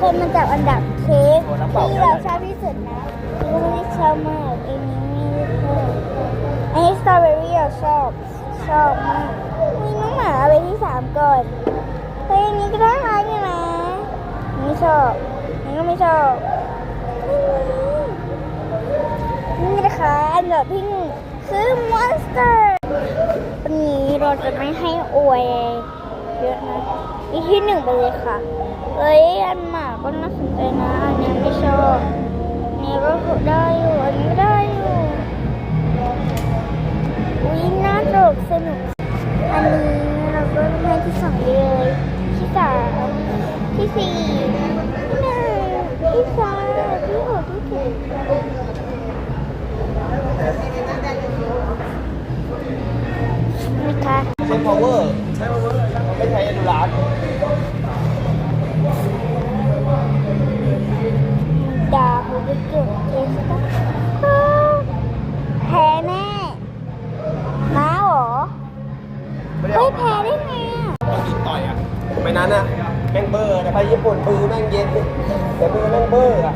คนมันจับอันดับเค้กที่เราชอบที่สุดนะคือไม่ได้ชอบมากอันนี้ไม่ได้ชอบอันนี้สตรอเบอรี่เราชอบชอบมากมีน้องหมาเอาไปที่สามก่อนเฮ้ยอันนี้ก็ได้ไหมกันนะอันนี่ชอบอันนี้ก็ไม่ชอบนี่นะคะอันดับที่หนึ่งคือมอนสเตอร์วันนี้เราจะไม่ให้อวย เยอะนะอีที่หนึ่งไปเลยค่ะ เอ้ยอันหมาก็น่าสนใจนะ อันนี้ไม่ชอบนนี้ก็ได้อยู่ อันนี้ได้อยู่อุ้ยน่าตลกสนุก อันนี้เราก็ให้ที่สองเลยที่สามที่สี่ที่หนึ่งที่สามที่หกที่เจ็ดนะคะใช้ power ใช้ power ไม่ใช้อนุรักษ์ดาฮูบิเกตเทสก็แพ้แน่ม้าเหรอไม่ได้เฮ้เอายแพ้ได้ไงอะเอาดินต่อยอะไม่นั้นอะแม่งเบอร์แต่ไปญี่ปุ่นมือแม่งเย็นแต่มือแม่งเบอร์อะ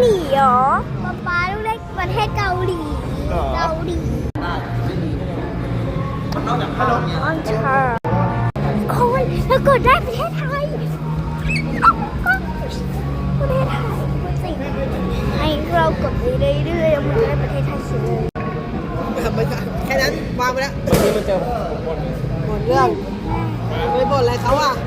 หลีเหรอป๊าป๊าลูกเล็กประเทศเกาหลีเกาหลีมันนอกจากภาพเนี่ยออนชาร์คนแล้วกดได้ประเทศไทยอ้าวอ้าวประเทศไทยจริงให้เรากดไปเรื่อยๆแล้วมันจะได้ประเทศไทยเฉยเลย ไม่ใช่แค่นั้นวางไปแล้ววันนี้มันเจอผมหมดหมดเรื่อง